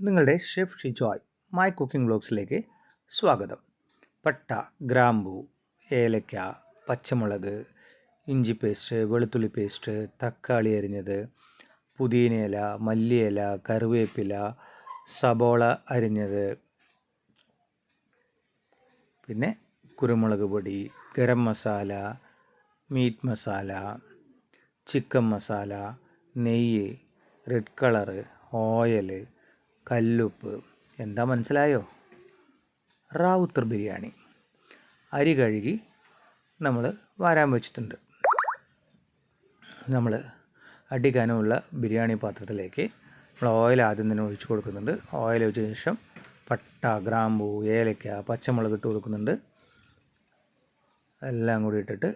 നിങ്ങളുടെ chef Shijoy my cooking വ്ലോഗ്സിലേക്ക് സ്വാഗതം. പട്ട ഗ്രാമ്പു ഏലക്ക പച്ചമുളക് ഇഞ്ചി പേസ്റ്റ് വെളുത്തുള്ളി പേസ്റ്റ് തക്കാളി അരിഞ്ഞത് പുതിനയില മല്ലിയില കറിവേപ്പില സബോള അരിഞ്ഞത് പിന്നെ കുരുമുളക് പൊടി ഗരം മസാല മീറ്റ് മസാല ചിക്കൻ മസാല നെയ്യ് റെഡ് കളറ് ഓയിൽ കല്ലുപ്പ്. എന്താ മനസ്സിലായോ? റാവുത്തർ ബിരിയാണി. അരി കഴുകി നമ്മൾ വാരാൻ വെച്ചിട്ടുണ്ട്. നമ്മൾ അടിക്കാനുമുള്ള ബിരിയാണി പാത്രത്തിലേക്ക് നമ്മൾ ഓയിൽ ആദ്യം തന്നെ ഒഴിച്ചു കൊടുക്കുന്നുണ്ട്. ഓയിൽ ഒഴിച്ച ശേഷം പട്ട ഗ്രാമ്പൂ ഏലക്ക പച്ചമുളക് ഇട്ട് കൊടുക്കുന്നുണ്ട്. എല്ലാം കൂടി ഇട്ടിട്ട്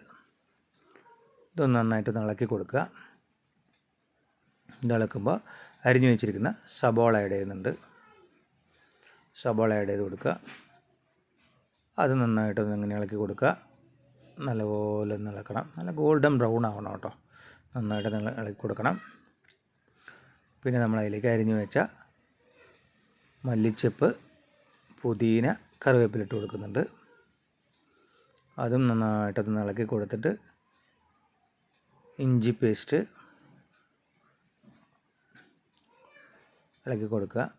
ഇതൊന്ന് നന്നായിട്ട് ഇളക്കി കൊടുക്കുക. ഇളക്കുമ്പോൾ അരിഞ്ഞു വെച്ചിരിക്കുന്ന സബോള ആഡ് ചെയ്യുന്നുണ്ട്. സബോള ആഡ് ചെയ്ത് കൊടുക്കുക. അത് നന്നായിട്ടൊന്ന് ഇങ്ങനെ ഇളക്കി കൊടുക്കുക. നല്ലപോലെ ഒന്ന് ഇളക്കണം. നല്ല ഗോൾഡൻ ബ്രൗൺ ആവണം കേട്ടോ. നന്നായിട്ട് നിങ്ങൾ ഇളക്കി കൊടുക്കണം. പിന്നെ നമ്മൾ അതിലേക്ക് അരിഞ്ഞു വെച്ച മല്ലിച്ചപ്പ് പുതിന കറിവേപ്പിലിട്ട് കൊടുക്കുന്നുണ്ട്. അതും നന്നായിട്ടൊന്ന് ഇളക്കി കൊടുത്തിട്ട് ഇഞ്ചി പേസ്റ്റ് ഇളക്കി കൊടുക്കുക.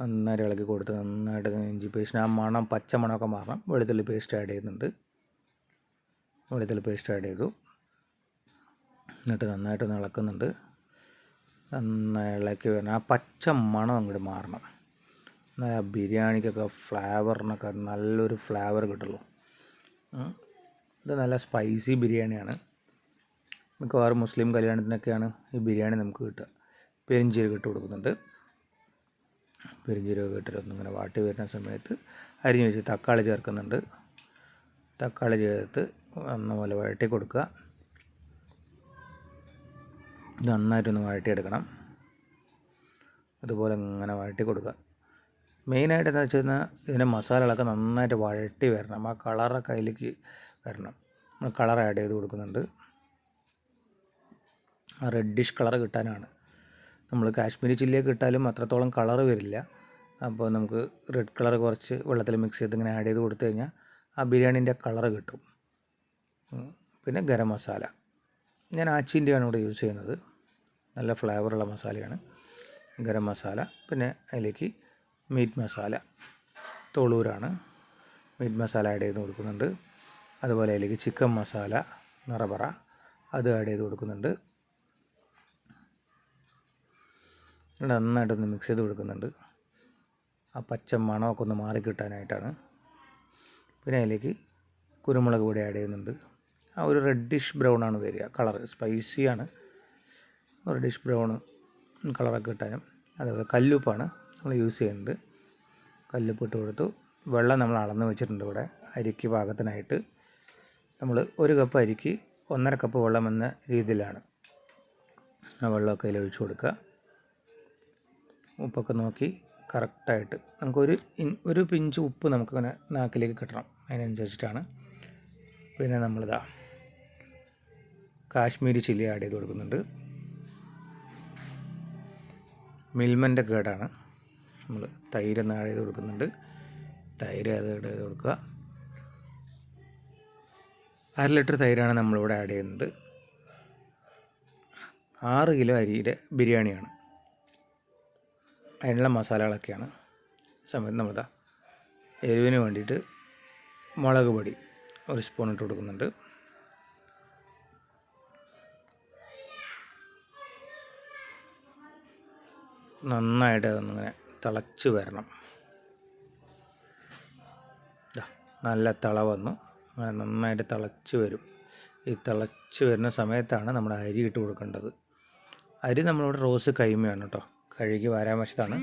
നന്നായിട്ട് ഇളക്കി കൊടുത്ത് നന്നായിട്ട് ഇഞ്ചി പേസ്റ്റ് ആ മണം പച്ച മണമൊക്കെ മാറണം. വെളുത്തുള്ളി പേസ്റ്റ് ആഡ് ചെയ്യുന്നുണ്ട്. വെളുത്തുള്ളി പേസ്റ്റ് ആഡ് ചെയ്തു. എന്നിട്ട് നന്നായിട്ടൊന്ന് ഇളക്കുന്നുണ്ട്. നന്നായി ഇളക്കി വരണം. ആ പച്ച മണം അങ്ങോട്ട് മാറണം. എന്നാൽ ആ ബിരിയാണിക്കൊക്കെ ഫ്ലേവറിനൊക്കെ നല്ലൊരു ഫ്ലേവർ കിട്ടുള്ളൂ. ഇത് നല്ല സ്പൈസി ബിരിയാണിയാണ്. മിക്കവാറും മുസ്ലിം കല്യാണത്തിനൊക്കെയാണ് ഈ ബിരിയാണി നമുക്ക് കിട്ടുക. പെരിഞ്ചീരകം ഇട്ട് കൊടുക്കുന്നുണ്ട്. പെരിഞ്ചീരകം ഇട്ടിട്ട് ഇങ്ങനെ വാട്ടി വരുന്ന സമയത്ത് അരിഞ്ഞ് വെച്ച് തക്കാളി ചേർക്കുന്നുണ്ട്. തക്കാളി ചേർത്ത് നന്നപോലെ വഴട്ടി കൊടുക്കുക. നന്നായിട്ടൊന്ന് വഴട്ടിയെടുക്കണം അതുപോലെ ഇങ്ങനെ വഴട്ടി കൊടുക്കുക. മെയിനായിട്ട് എന്താ വെച്ച് കഴിഞ്ഞാൽ ഇതിന്റെ മസാലകളൊക്കെ നന്നായിട്ട് വഴട്ടി വരണം. ആ കളറൊക്കെ അതിലേക്ക് വരണം. നമ്മൾ കളർ ആഡ് ചെയ്ത് കൊടുക്കുന്നുണ്ട്. ആ റെഡിഷ് കളർ കിട്ടാനാണ്. നമ്മൾ കാശ്മീരി ചില്ലിയൊക്കെ ഇട്ടാലും അത്രത്തോളം കളർ വരില്ല. അപ്പോൾ നമുക്ക് റെഡ് കളർ കുറച്ച് വെള്ളത്തിൽ മിക്സ് ചെയ്ത് ഇങ്ങനെ ആഡ് ചെയ്ത് കൊടുത്തു കഴിഞ്ഞാൽ ആ ബിരിയാണീന്റെ കളർ കിട്ടും. പിന്നെ ഗരം മസാല. ഞാൻ ആച്ചിന്റെയാണ് ഇവിടെ യൂസ് ചെയ്യുന്നത്. നല്ല ഫ്ലേവറുള്ള മസാലയാണ്. ഗരം മസാല. പിന്നെ അതിലേക്ക് മീറ്റ് മസാല. തോളൂരാണ്. മീറ്റ് മസാല ആഡ് ചെയ്ത് കൊടുക്കുന്നുണ്ട്. അതുപോലെ അതിലേക്ക് ചിക്കൻ മസാല നിറപറ അത് ആഡ് ചെയ്ത് കൊടുക്കുന്നുണ്ട്. നന്നായിട്ടൊന്ന് മിക്സ് ചെയ്ത് കൊടുക്കുന്നുണ്ട്. ആ പച്ച മണമൊക്കെ ഒന്ന് മാറി കിട്ടാനായിട്ടാണ്. പിന്നെ അതിലേക്ക് കുരുമുളക് പൊടി ആഡ് ചെയ്യുന്നുണ്ട്. ആ ഒരു റെഡിഷ് ബ്രൗൺ ആണ് വരിക. കളർ സ്പൈസിയാണ് റെഡിഷ് ബ്രൗൺ കളറൊക്കെ കിട്ടാനും. അതുപോലെ കല്ലുപ്പാണ് നമ്മൾ യൂസ് ചെയ്യുന്നത്. കല്ലുപ്പ് ഇട്ട് കൊടുത്തു. വെള്ളം നമ്മൾ അളന്ന് വെച്ചിട്ടുണ്ട് ഇവിടെ. അരിക്ക് പാകത്തിനായിട്ട് നമ്മൾ ഒരു കപ്പ് അരിക്ക് ഒന്നര കപ്പ് വെള്ളം എന്ന രീതിയിലാണ് ആ വെള്ളമൊക്കെ അതിൽ കൊടുക്കുക. ഉപ്പൊക്കെ നോക്കി കറക്റ്റായിട്ട് നമുക്കൊരു ഒരു പിഞ്ച് ഉപ്പ് നമുക്കിങ്ങനെ നാക്കിലേക്ക് കിട്ടണം. അതിനനുസരിച്ചിട്ടാണ്. പിന്നെ നമ്മളിതാ കാശ്മീരി ചില്ലി ആഡ് ചെയ്ത് കൊടുക്കുന്നുണ്ട്. മിൽമന്റെ കേടാണ്. നമ്മൾ തൈര് ഒന്ന് ആഡ് ചെയ്ത് കൊടുക്കുന്നുണ്ട്. തൈര് അത് ആഡ് ചെയ്ത് കൊടുക്കുക. അര ലിറ്റർ തൈരാണ് നമ്മളിവിടെ ആഡ് ചെയ്യുന്നത്. ആറ് കിലോ അരിയുടെ ബിരിയാണിയാണ്. അതിനുള്ള മസാലകളൊക്കെയാണ് സമയത്ത് നമ്മളിതാ എരിവിന് വേണ്ടിയിട്ട് മുളക് പൊടി ഒരു സ്പൂൺ ഇട്ട് കൊടുക്കുന്നുണ്ട്. നന്നായിട്ട് അതൊന്നിങ്ങനെ തിളച്ച് വരണം. നല്ല തിള വന്നു. അങ്ങനെ നന്നായിട്ട് തിളച്ച് വരും. ഈ തിളച്ച് വരുന്ന സമയത്താണ് നമ്മൾ അരി ഇട്ട് കൊടുക്കേണ്ടത്. അരി നമ്മളിവിടെ റോസ് കൈമയാണ് കേട്ടോ. കഴുകി വാരാമശത്താണ്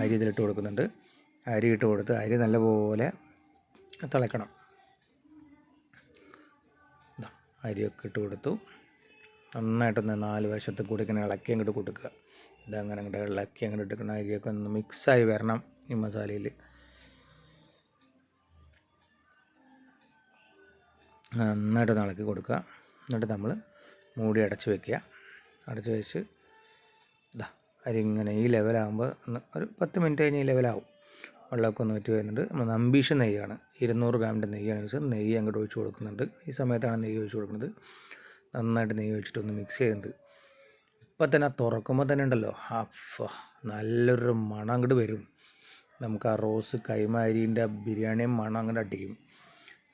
അരി ഇതിലിട്ട് കൊടുക്കുന്നുണ്ട്. അരി ഇട്ട് കൊടുത്ത് അരി നല്ലപോലെ തിളക്കണം അരിയൊക്കെ ഇട്ട് കൊടുത്തു. നന്നായിട്ടൊന്ന് നാല് വശത്ത് കൂടി ഇങ്ങനെ ഇളക്കി അങ്ങോട്ട് കൊടുക്കുക. ഇതങ്ങനെ അങ്ങോട്ട് ഇളക്കി അങ്ങോട്ട് എടുക്കണം. അരിയൊക്കെ ഒന്ന് മിക്സായി വരണം ഈ മസാലയിൽ. നന്നായിട്ടൊന്ന് ഇളക്കി കൊടുക്കുക. എന്നിട്ട് നമ്മൾ മൂടി അടച്ച് വെക്കുക. അടച്ച് വെച്ച് ഇതാ അരി ഇങ്ങനെ ഈ ലെവലാകുമ്പോൾ ഒരു പത്ത് മിനിറ്റ് കഴിഞ്ഞ് ഈ ലെവലാവും. വെള്ളമൊക്കെ ഒന്ന് വെറ്റ് വരുന്നുണ്ട്. നമ്മൾ നമ്പീഷൻ നെയ്യാണ്. ഇരുന്നൂറ് ഗ്രാമിന്റെ നെയ്യാണ് വെച്ചാൽ നെയ്യ് അങ്ങോട്ട് ഒഴിച്ച് കൊടുക്കുന്നുണ്ട്. ഈ സമയത്താണ് നെയ്യ് ഒഴിച്ച് കൊടുക്കുന്നത്. നന്നായിട്ട് നെയ്യ് ഒഴിച്ചിട്ട് ഒന്ന് മിക്സ് ചെയ്യുന്നുണ്ട്. ഇപ്പം തന്നെ തുറക്കുമ്പോൾ തന്നെ ഉണ്ടല്ലോ. അഫ നല്ലൊരു മണം അങ്ങോട്ട് വരും. നമുക്ക് ആ റോസ് കൈമ അരിന്റെ ബിരിയാണിയും മണം അങ്ങോട്ട് അടിക്കും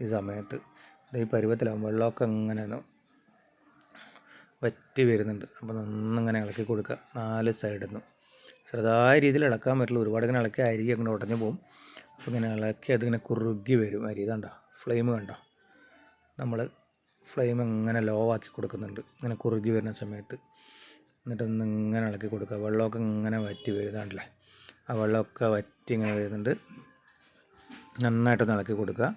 ഈ സമയത്ത്. ഈ പരുവത്തിലാവും. വെള്ളമൊക്കെ ഒന്ന് വറ്റി വരുന്നുണ്ട്. അപ്പോൾ നന്നിങ്ങനെ ഇളക്കി കൊടുക്കുക. നാല് സൈഡിൽ നിന്നും ചെറുതായ രീതിയിൽ ഇളക്കാൻ പറ്റില്ല ഒരുപാട് ഇങ്ങനെ ഇളക്കി അരി അങ്ങനെ ഉടഞ്ഞു പോകും. അപ്പോൾ ഇങ്ങനെ ഇളക്കി അതിങ്ങനെ കുറുകി വരും അരി. കണ്ടോ ഫ്ലെയിം കണ്ടോ? നമ്മൾ ഫ്ലെയിം ഇങ്ങനെ ലോ ആക്കി കൊടുക്കുന്നുണ്ട്. ഇങ്ങനെ കുറുകി വരുന്ന സമയത്ത്. എന്നിട്ടൊന്ന് ഇങ്ങനെ ഇളക്കി കൊടുക്കുക. വെള്ളമൊക്കെ ഇങ്ങനെ വറ്റി വരുന്നുണ്ടല്ലേ ആ വെള്ളമൊക്കെ വറ്റി ഇങ്ങനെ വരുന്നുണ്ട്. നന്നായിട്ടൊന്ന് ഇളക്കി കൊടുക്കുക.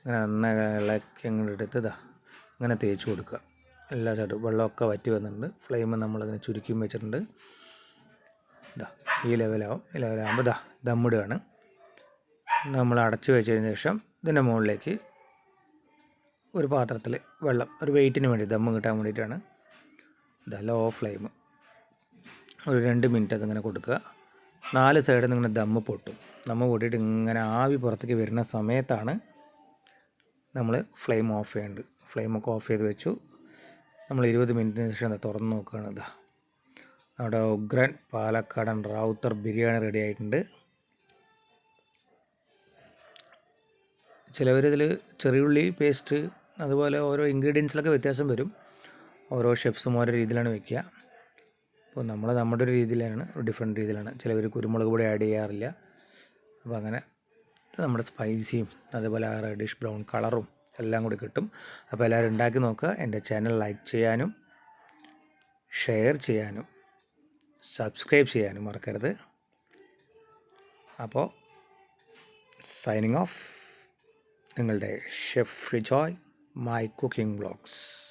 ഇങ്ങനെ നന്നായി ഇളക്കി അങ്ങോട്ട് എടുത്ത് ഇതാ ഇങ്ങനെ തേച്ച് കൊടുക്കുക. എല്ലാ സൈഡും വെള്ളമൊക്കെ വറ്റി വന്നിട്ടുണ്ട്. ഫ്ലെയിം നമ്മളിങ്ങനെ ചുരുക്കി വെച്ചിട്ടുണ്ട്. ഇതാ ഈ ലെവലാവും ഈ ലെവലാകുമ്പോൾ ഇതാ ദമ്മിടുകയാണ്. നമ്മൾ അടച്ച് വെച്ചതിന് ശേഷം ഇതിന്റെ മുകളിലേക്ക് ഒരു പാത്രത്തിൽ വെള്ളം ഒരു വെയിറ്റിന് വേണ്ടി ദമ്മ് കിട്ടാൻ വേണ്ടിയിട്ടാണ്. ഇതാ ലോ ഫ്ലെയിം ഒരു രണ്ട് മിനിറ്റ് അതിങ്ങനെ കൊടുക്കുക. നാല് സൈഡിൽ നിന്ന് ഇങ്ങനെ ദമ്മ് പൊട്ടും. ദമ്മ് പൊട്ടിയിട്ട് ഇങ്ങനെ ആവി പുറത്തേക്ക് വരുന്ന സമയത്താണ് നമ്മൾ ഫ്ലെയിം ഓഫ് ചെയ്യേണ്ടത്. ഫ്ലെയിമൊക്കെ ഓഫ് ചെയ്ത് വെച്ചു. നമ്മൾ ഇരുപത് മിനിറ്റിന് ശേഷം തുറന്ന് നോക്കുകയാണ്. ഇതാ നമ്മുടെ ഉഗ്രൻ പാലക്കാടൻ റാവുത്തർ ബിരിയാണി റെഡി ആയിട്ടുണ്ട്. ചിലവരിതിൽ ചെറിയുള്ളി പേസ്റ്റ് അതുപോലെ ഓരോ ഇൻഗ്രീഡിയൻസിലൊക്കെ വ്യത്യാസം വരും. ഓരോ ഷെഫ്സും ഓരോ രീതിയിലാണ് വെക്കുക. അപ്പോൾ നമ്മൾ നമ്മുടെ ഒരു രീതിയിലാണ് ഡിഫറെന്റ് രീതിയിലാണ്. ചിലവർ കുരുമുളക് പൊടി ആഡ് ചെയ്യാറില്ല. അപ്പോൾ അങ്ങനെ നമ്മുടെ സ്പൈസിയും അതുപോലെ ആ റെഡിഷ് ബ്രൗൺ കളറും എല്ലാം കൂടി കിട്ടും. അപ്പോൾ എല്ലാവരും ഉണ്ടാക്കി നോക്കുക. എന്റെ ചാനൽ ലൈക്ക് ചെയ്യാനും ഷെയർ ചെയ്യാനും സബ്സ്ക്രൈബ് ചെയ്യാനും മറക്കരുത്. അപ്പോൾ സൈനിങ് ഓഫ്. നിങ്ങളുടെ chef Rijoy my cooking blogs